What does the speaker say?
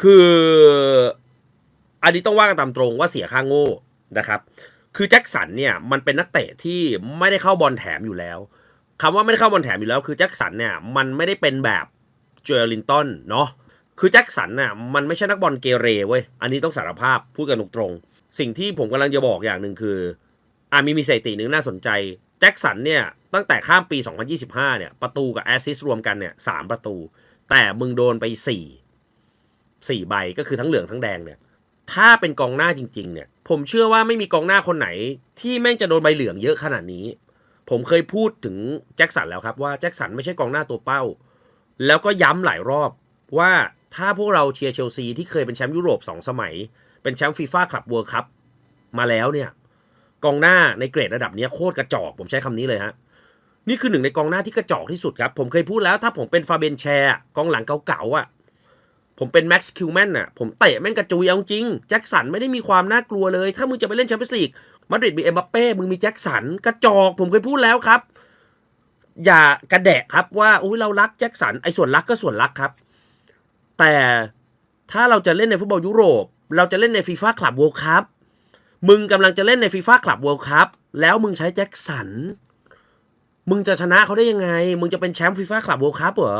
คือ อันนี้ต้องว่ากันตามตรงว่าเสียค่าโง่นะครับ คือแจ็คสันเนี่ยมันเป็นนักเตะที่ไม่ได้เข้าบอลแถมอยู่แล้วคำว่าไม่ได้เข้าบอลแถมอยู่แล้ว คือแจ็คสันเนี่ยมันไม่ได้เป็นแบบเจอรินตันเนาะคือแจ็คสันน่ะมันไม่ใช่นักบอลเกเรเว้ย อันนี้ต้องสารภาพพูดกันตรงๆสิ่งที่ผมกำลังจะบอกอย่างหนึ่งคืออ่ามีมีสถิติหนึ่งน่าสนใจแจ็คสันเนี่ยตั้งแต่ข้ามปี 2025 เนี่ยประตูกับแอสซิสรวมกันเนี่ยสามประตู แต่มึงโดนไปสี่ สี่ใบก็คือทั้งเหลืองทั้งแดงเนี่ย ถ้าเป็นกองหน้าจริง ๆ เนี่ย ผมเชื่อว่าไม่มีกองหน้าคนไหน ที่แม่งจะโดนใบเหลืองเยอะขนาดนี้ ผมเคยพูดถึงแจ็คสันแล้วครับว่าแจ็คสันไม่ใช่กองหน้าตัวเป้า แล้วก็ย้ำหลายรอบว่าถ้าพวกเราเชียร์เชลซีที่เคยเป็นแชมป์ยุโรปสองสมัย เป็นแชมป์ฟีฟ่าคลับเวิร์คัพมาแล้วเนี่ย กองหน้าในเกรดระดับนี้โคตรกระจอก ผมใช้คำนี้เลยฮะนี่คือหนึ่งในกองหน้าที่กระจอกที่สุดครับ ผมเคยพูดแล้วถ้าผมเป็นฟาเบนแชร์กองหลังเก่าๆอะ ผมเป็นแม็กซ์คิวแมนน่ะ ผมเตะแม่งกระจุยเอาจริง แจ็คสันไม่ได้มีความน่ากลัวเลย ถ้ามึงจะไปเล่นแชมเปี้ยนส์ลีกมาดริดมีเอ็มบัปเป้มึงมีแจ็คสันกระจอก ผมเคยพูดแล้วครับ อย่ากระแดะครับว่าอุ้ยเรารักแจ็คสันไอ้ส่วนรักก็ส่วนรักครับ แต่ถ้าเราจะเล่นในฟุตบอลยุโรป เราจะเล่นในฟีฟ่าคลับเวิลด์คัพมึงกำลังจะเล่นในฟีฟ่าคลับเวิลด์คัพแล้วมึงใช้แจ็คสันมึงจะชนะเขาได้ยังไง มึงจะเป็นแชมป์ฟีฟ่าคลับเวิลด์คัพเหรอ